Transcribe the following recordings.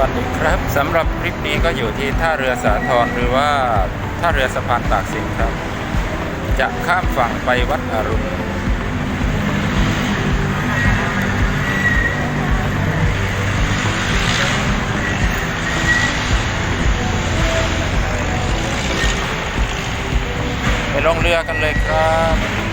วัสดีครับสำหรับคลิปนี้ก็อยู่ที่ท่าเรือสาทรหรือว่าท่าเรือสะพานตากสินครับ จะข้ามฝั่งไปวัดอรุณไปลงเรือกันเลยครับ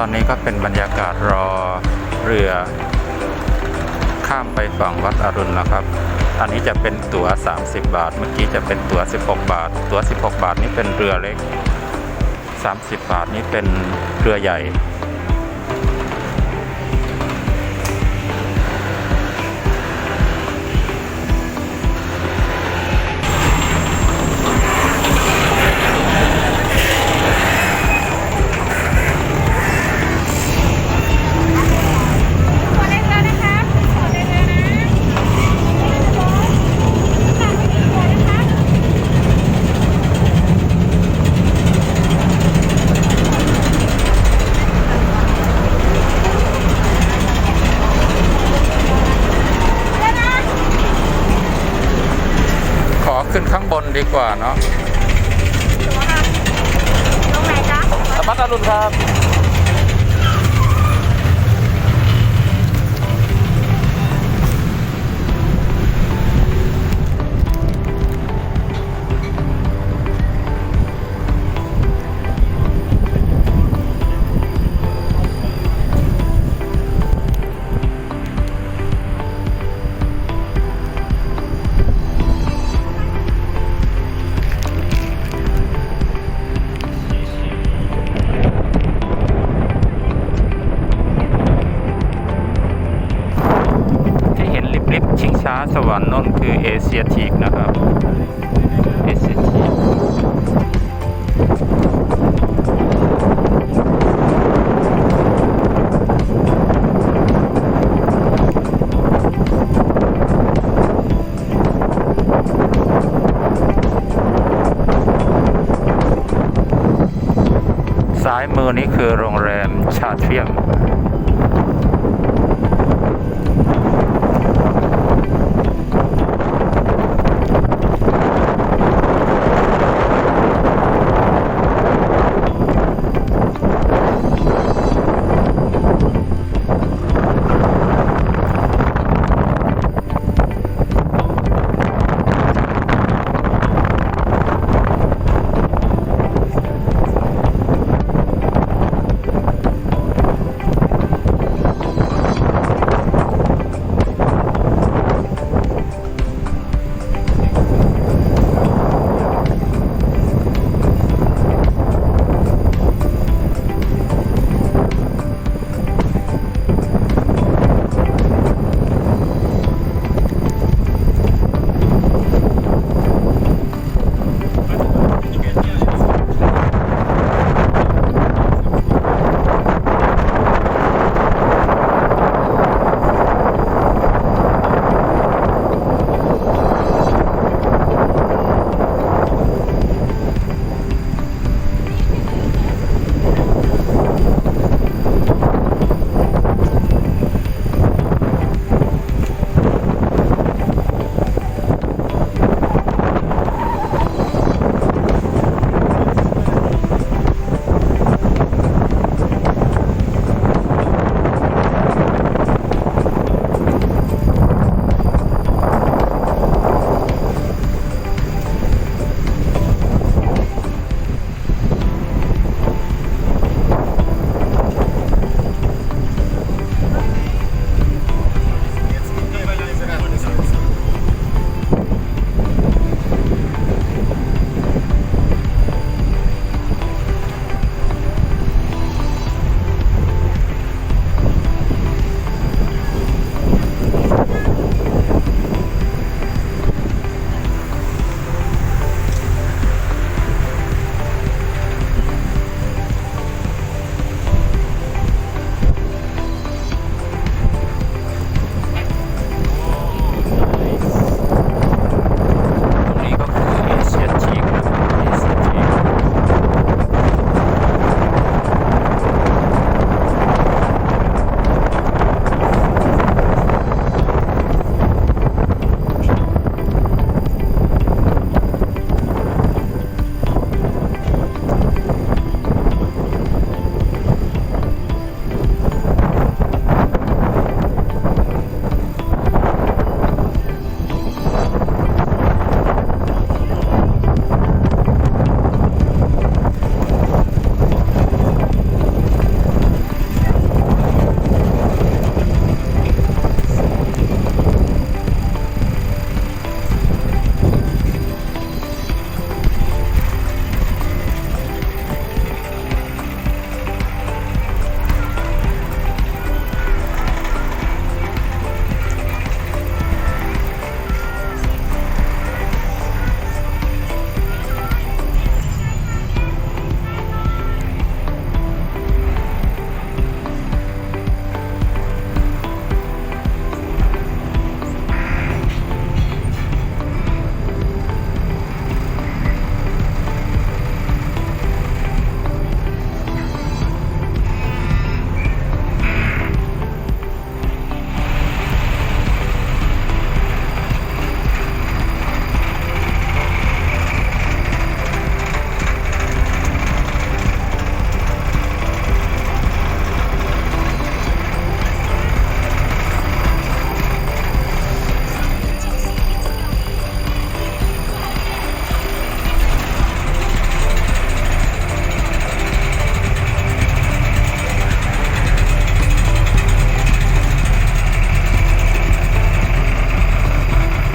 อนนี้ก็เป็นบรรยากาศรอเรือ ข้ามไปฝั่งวัดอรุณนะครับ อันนี้จะเป็นตั๋ว 30 บาท เมื่อกี้จะเป็นตั๋ว 16 บาท ตั๋ว 16 บาทนี้เป็นเรือเล็ก 30 บาทนี้เป็นเรือใหญ่ ว่าเนาะตัวค่ะตรงไหนจ๊ะวัดอรุณครับ สวรรค์นนคือเอเชียทีกนะครับเอเชียทีกซ้ายมือนี้คือโรงแรมชาเทียม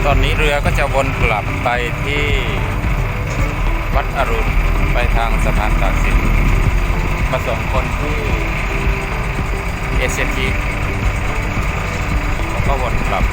ตอนนี้เรือก็จะวนกลับไปที่วัดอรุณไปทางสะพานตากสินมาส่งคนที่เอเชียทีแล้วก็วนกลับ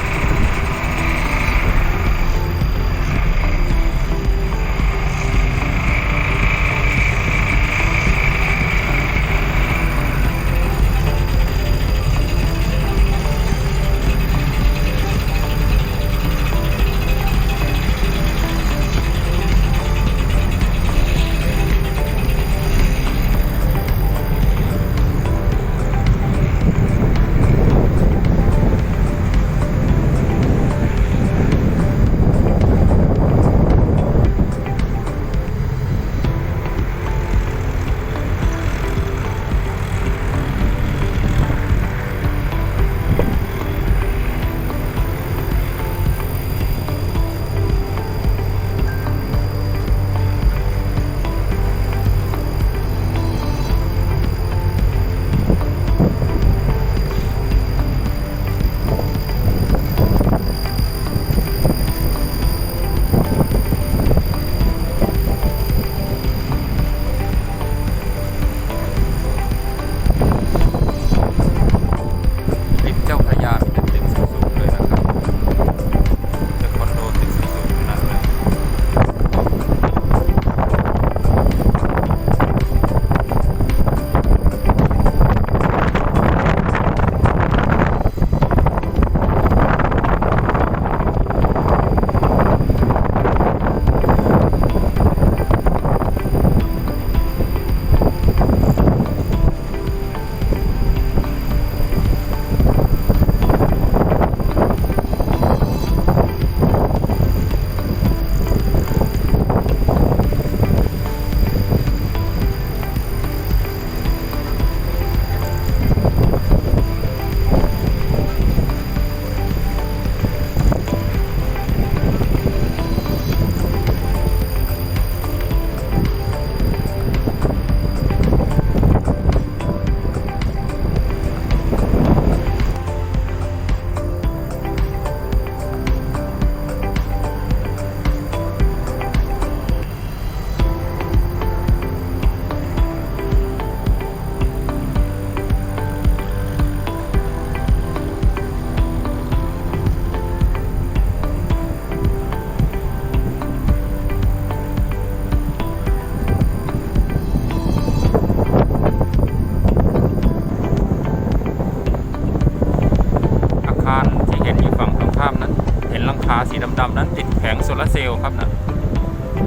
เซลล์ครับนะ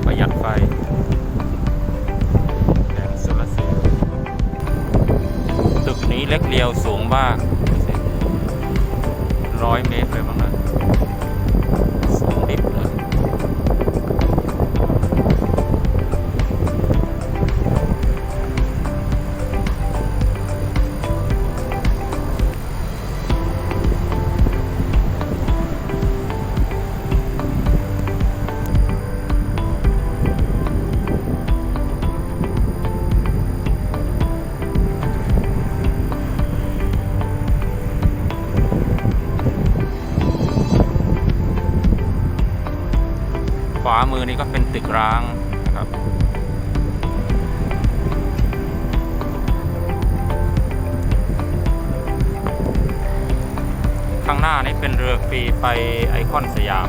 ประหยัดไฟแผงโซลาร์เซลล์ตึกนี้เล็กเรียวสูงมากร้อยเมตรเลยมั้งนะ มือนี่ก็เป็นตึกร้างนะครับข้างหน้านี่เป็นเรือฟรีไปไอคอนสยาม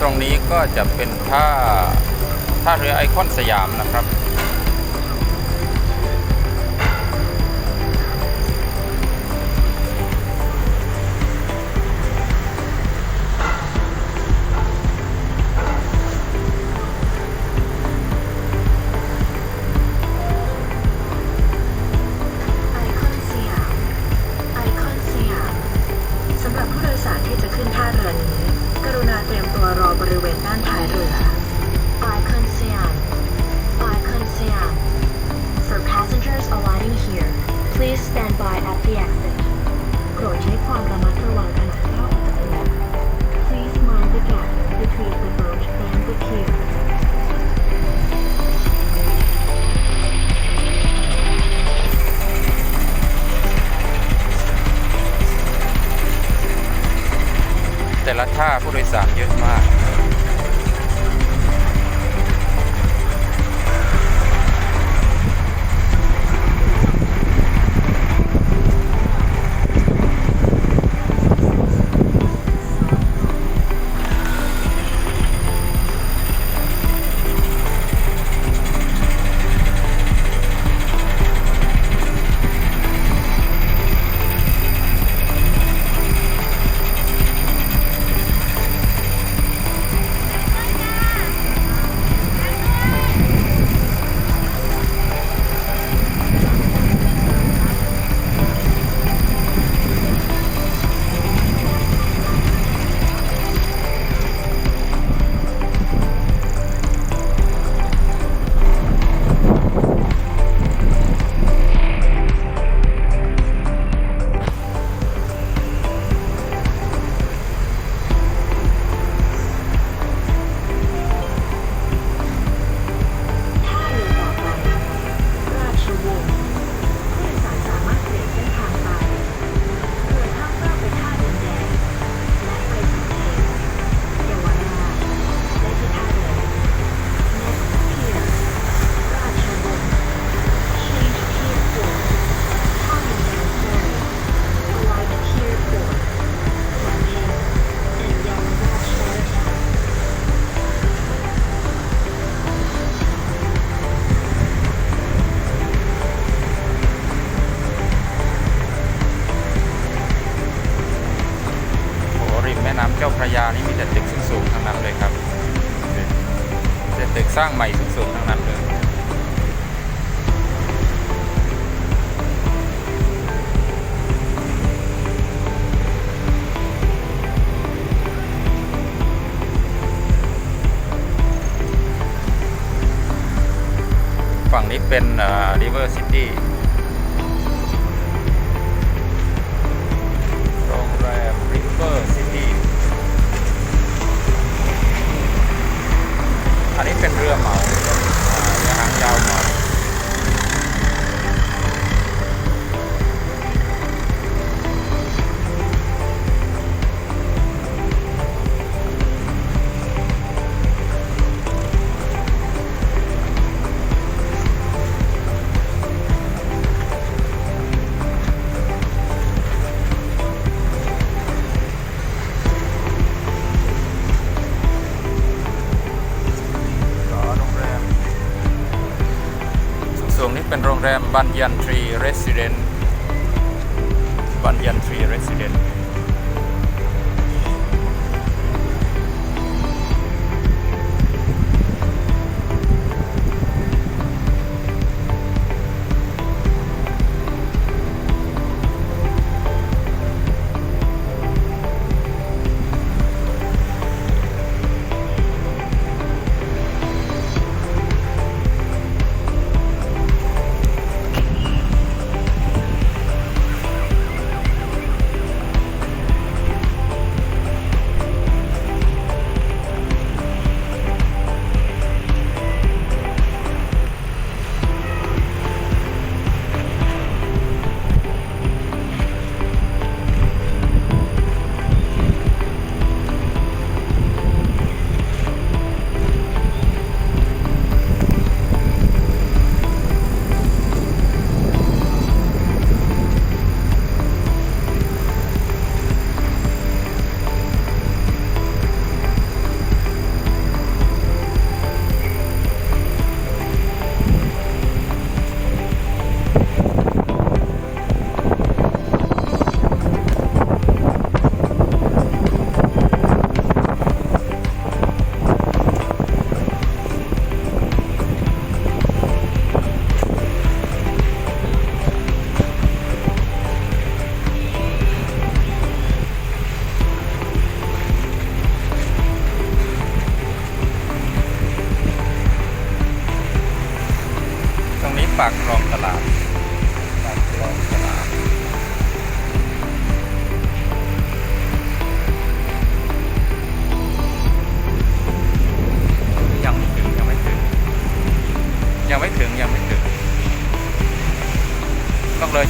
ตรงนี้ก็จะเป็นท่าท่าเรือไอคอนสยามนะครับ by at the exit โปรดใช้ความระมัดระวังขณะเข้าออกเรือ Please mind the gap between the boat and the pier แต่ละท่าผู้โดยสารเยอะมาก นี้เป็นริเวอร์ซิตี้โรงแรม River City อันนี้เป็นเรือเหมา เป็นโรงแรมบันยันทรีเรสซิเดนต์บันยันทรีเรสซิเดนต์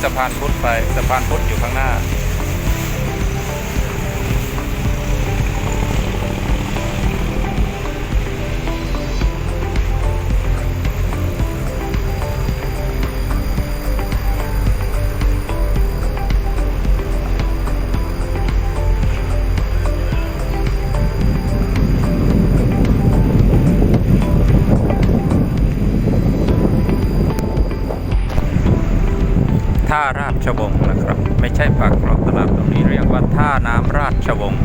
สะพานพุทธไปสะพานพุทธอยู่ข้างหน้า ใช่ปากคลองตลาดตรงนี้เรียกว่าท่าน้ำราชวงศ์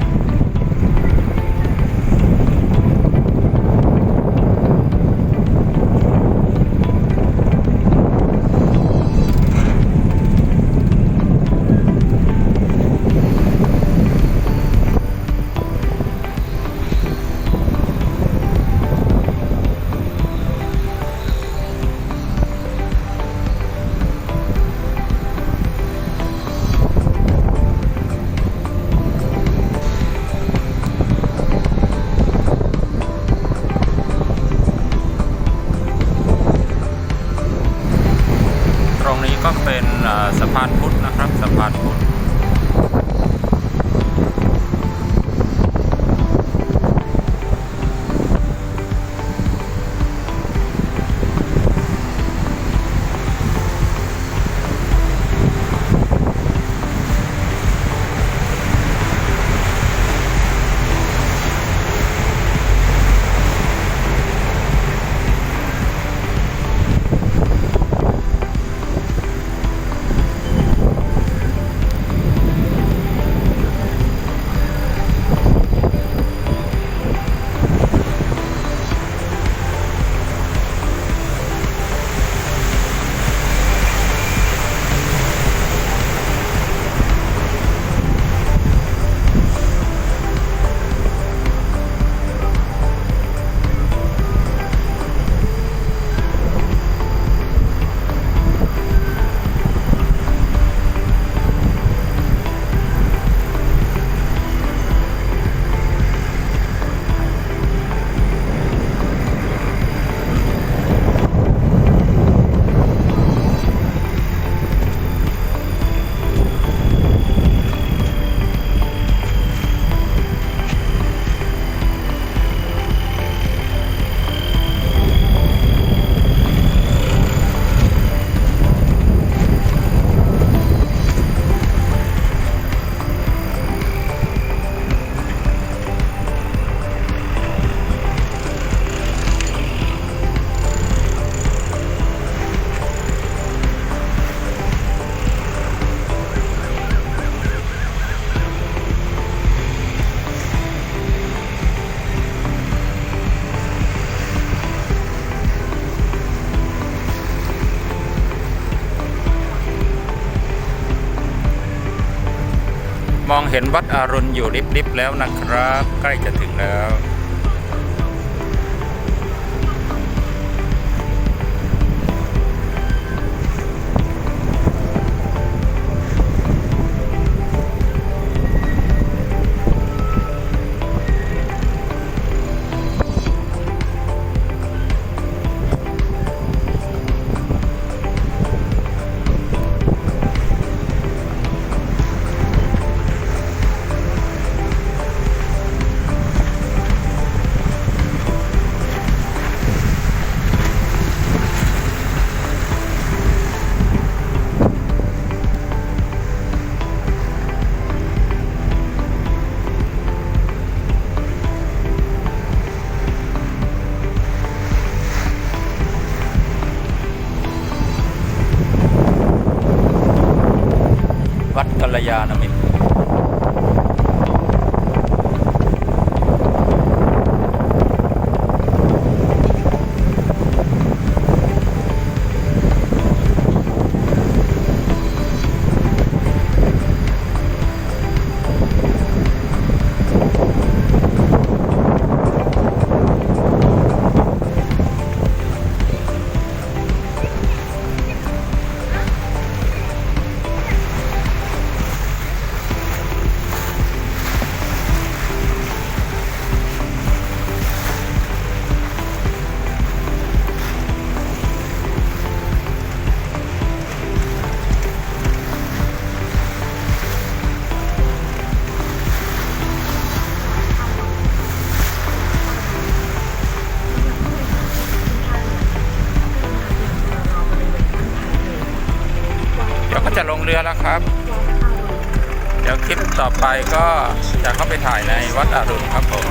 ห็นวัดอรุณอยู่ริบๆแล้วนะครับ ใกล้จะถึงแล้ว วัดกัลยาณมิตร ครับ เดี๋ยวคลิปต่อไปก็จะเข้าไปถ่ายในวัดอรุณครับผม